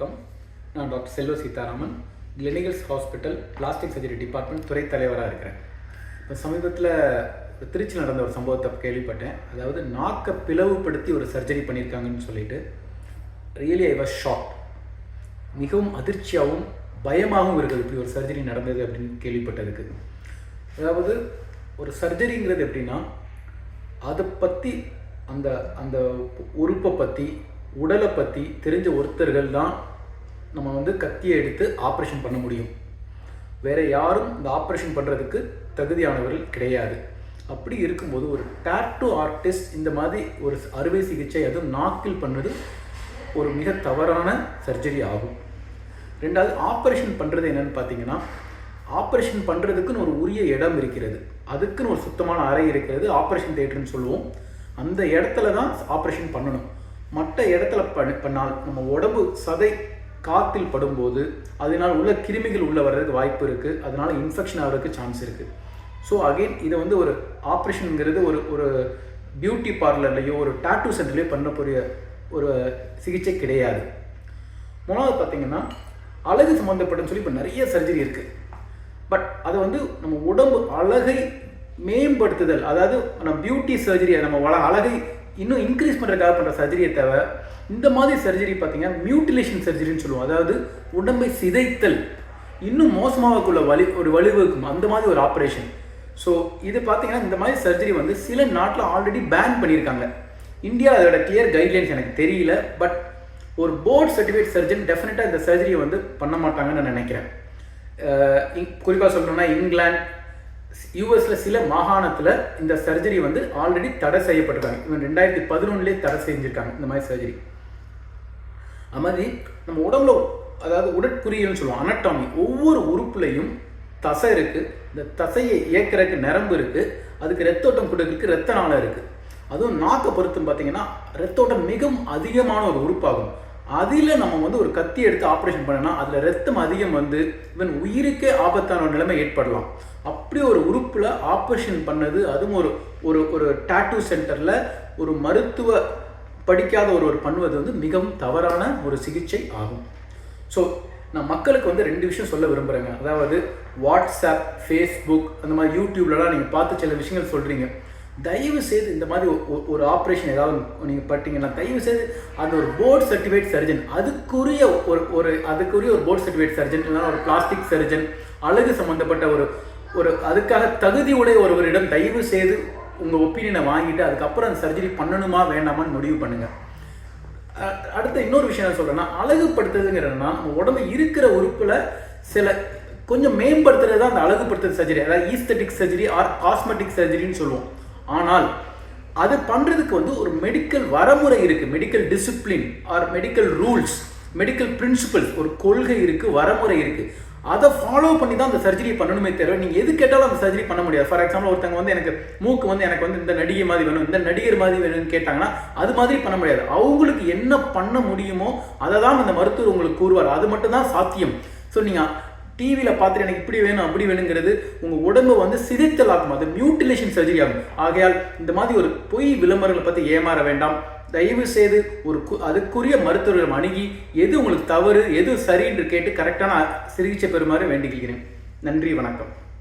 வணக்கம். நான் doctor Selva Seetharaman. Clinicals hospital plastic surgery department துறை தலைவராக இருக்கிறேன். இப்போ சமீபத்தில் திருச்சியில் நடந்த ஒரு சம்பவத்தை கேள்விப்பட்டேன். அதாவது நாக்கை பிளவுபடுத்தி ஒரு சர்ஜரி பண்ணியிருக்காங்கன்னு சொல்லிட்டு ரியலி ஐ வாஸ் ஷாக் மிகவும் அதிர்ச்சியாகவும் பயமாகவும் இருக்குது இப்படி ஒரு சர்ஜரி நடந்தது அப்படின்னு கேள்விப்பட்டதுக்கு. அதாவது ஒரு சர்ஜரிங்கிறது எப்படின்னா அதை பற்றி அந்த அந்த உறுப்பை பற்றி உடலை பற்றி தெரிஞ்ச ஒருத்தர்கள் தான் நம்ம வந்து கத்தியை எடுத்து ஆப்ரேஷன் பண்ண முடியும். வேற யாரும் இந்த ஆப்ரேஷன் பண்ணுறதுக்கு தகுதியானவர்கள் கிடையாது. அப்படி இருக்கும்போது ஒரு டேட்டு ஆர்டிஸ்ட் இந்த மாதிரி ஒரு அறுவை சிகிச்சை அதுவும் நாக்கில் பண்ணுறது ஒரு மிக தவறான சர்ஜரி ஆகும். ரெண்டாவது ஆப்ரேஷன் பண்ணுறது என்னன்னு பார்த்தீங்கன்னா ஆப்ரேஷன் பண்ணுறதுக்குன்னு ஒரு உரிய இடம் இருக்கிறது. அதுக்குன்னு ஒரு சுத்தமான அறை இருக்கிறது ஆப்ரேஷன் தேட்டர்னு சொல்லுவோம். அந்த இடத்துல தான் ஆப்ரேஷன் பண்ணணும். மற்ற இடத்துல பண்ணால் நம்ம உடம்பு சதை காத்தில் படும்போது அதனால் உள்ள கிருமிகள் உள்ள வர்றதுக்கு வாய்ப்பு இருக்குது அதனால் இன்ஃபெக்ஷன் ஆகிறதுக்கு சான்ஸ் இருக்குது ஸோ அகெயின் இதை வந்து ஒரு ஆப்ரேஷனுங்கிறது ஒரு ஒரு பியூட்டி பார்லர்லையோ ஒரு டாட்டூ சென்டர்லேயோ பண்ணக்கூடிய ஒரு சிகிச்சை கிடையாது. மூணாவது பார்த்தீங்கன்னா அழகு சம்மந்தப்பட்டன்னு சொல்லி இப்போ நிறைய சர்ஜரி இருக்குது பட் அதை வந்து நம்ம உடம்பு அழகை மேம்படுத்துதல் அதாவது நம்ம பியூட்டி சர்ஜரி நம்ம வள அழகை இன்னும் இன்க்ரீஸ் பண்ணுறதுக்காக பண்ணுற சர்ஜரியை தவிர இந்த மாதிரி சர்ஜரி பார்த்தீங்கன்னா மியூட்டிலேஷன் சர்ஜரின்னு சொல்லுவோம். அதாவது உடம்பை சிதைத்தல். இன்னும் மோசமாகக்குள்ள வலி ஒரு வலுவுக்கும் அந்த மாதிரி ஒரு ஆப்ரேஷன் ஸோ இது பார்த்தீங்கன்னா இந்த மாதிரி சர்ஜரி வந்து சில நாட்டில் ஆல்ரெடி பேன் பண்ணியிருக்காங்க. இந்தியா அதோட கிளியர் கைட்லைன்ஸ் எனக்கு தெரியல பட் ஒரு போர்ட் சர்டிஃபிகேட் சர்ஜன் டெஃபினட்டாக இந்த சர்ஜரியை வந்து பண்ண மாட்டாங்கன்னு நான் நினைக்கிறேன். குறிப்பாக சொல்லணும்னா இங்கிலாந்து யூஎஸ்ல சில மாகாணத்தில் இந்த சர்ஜரி வந்து ஆல்ரெடி தடை செய்யப்பட்டிருக்காங்க. இவன் ரெண்டாயிரத்தி பதினொன்னுலேயே தடை செஞ்சுருக்காங்க இந்த மாதிரி சர்ஜரி அது மாதிரி நம்ம உடம்புல அதாவது உடற்குறியல்னு சொல்லுவோம் அனட்டாமி ஒவ்வொரு உறுப்புலையும் தசை இருக்குது இந்த தசையை இயக்கிறதுக்கு நரம்பு இருக்குது அதுக்கு ரத்தோட்டம் கொடுக்கறதுக்கு ரத்த நாளம் இருக்குது அதுவும் நாக்கை பொறுத்துன்னு பார்த்தீங்கன்னா ரத்தோட்டம் மிகவும் அதிகமான ஒரு உறுப்பாகும். அதில் நம்ம வந்து ஒரு கத்தி எடுத்து ஆப்ரேஷன் பண்ணனா அதில் ரத்தம் அதிகம் வந்து இவன் உயிருக்கே ஆபத்தான ஒரு நிலைமை ஏற்படலாம். அப்படி ஒரு உறுப்பில் ஆப்ரேஷன் பண்ணது அதுவும் ஒரு ஒரு ஒரு டாட்டூ சென்டரில் ஒரு மருத்துவ படிக்காத ஒருவர் பண்ணுவது வந்து மிகவும் தவறான ஒரு சிகிச்சை ஆகும். ஸோ நான் மக்களுக்கு வந்து ரெண்டு விஷயம் சொல்ல விரும்புகிறேங்க அதாவது வாட்ஸ்அப் ஃபேஸ்புக் அந்த மாதிரி யூடியூப்லலாம் நீங்கள் பார்த்து சில விஷயங்கள் சொல்கிறீங்க தயவு செய்து இந்த மாதிரி ஒரு ஆப்ரேஷன் ஏதாவது நீங்கள் பட்டிங்கன்னா தயவு செய்து அந்த ஒரு போர்ட் சர்டிஃபிகேட் சர்ஜன் அதுக்குரிய ஒரு ஒரு அதுக்குரிய ஒரு போர்ட் சர்டிஃபிகேட் சர்ஜன் இல்லைனா ஒரு பிளாஸ்டிக் சர்ஜன் அழகு சம்மந்தப்பட்ட ஒரு ஒரு அதுக்காக தகுதி உடைய ஒருவரிடம் தயவு செய்து உங்கள் ஒப்பீனியனை வாங்கிட்டு அதுக்கப்புறம் அந்த சர்ஜரி பண்ணணுமா வேண்டாமான்னு முடிவு பண்ணுங்கள் அடுத்த இன்னொரு விஷயம் என்ன சொல்கிறேன்னா அழகுப்படுத்துறதுங்கிறன்னா நம்ம உடம்பு இருக்கிற உறுப்பில் சில கொஞ்சம் மேம்படுத்துறது தான் அந்த அழகுப்படுத்துறது சர்ஜரி அதாவது ஈஸ்தட்டிக் சர்ஜரி ஆர் காஸ்மெட்டிக் சர்ஜரின்னு சொல்லுவோம். ஆனால் அது பண்ணுறதுக்கு வந்து ஒரு மெடிக்கல் வரமுறை இருக்குது medical discipline or medical rules medical principle ஒரு கொள்கை இருக்குது வரமுறை இருக்குது அதை ஃபாலோ பண்ணி தான் அந்த சர்ஜரி பண்ணணுமே தவிர நீங்கள் எது கேட்டாலும் அந்த சர்ஜரி பண்ண முடியாது. ஃபார் எக்ஸாம்பிள் ஒருத்தங்க வந்து எனக்கு மூக்கு வந்து எனக்கு வந்து இந்த நடிகை மாதிரி வேணும் இந்த நடிகர் மாதிரி வேணும்னு கேட்டாங்கன்னா அது மாதிரி பண்ண முடியாது. அவங்களுக்கு என்ன பண்ண முடியுமோ அதை தான் அந்த மருத்துவர் உங்களுக்கு கூறுவார். அது மட்டும் தான் சாத்தியம். ஸோ நீங்கள் டிவியில் பார்த்துட்டு எனக்கு இப்படி வேணும் அப்படி வேணுங்கிறது உங்கள் உடம்பு வந்து சிதைத்தல் ஆகும் அது மியூட்டிலேஷன் சர்ஜரி ஆகும். ஆகையால் இந்த மாதிரி ஒரு பொய் விளம்பரங்களை பற்றி ஏமாற வேண்டாம். தயவு செய்து ஒரு அதுக்குரிய மருத்துவர்கள் அணுகி எது உங்களுக்கு தவறு எது சரி என்று கேட்டு கரெக்டான சிகிச்சை பெறுமாறு வேண்டிக்கிறேன். நன்றி வணக்கம்.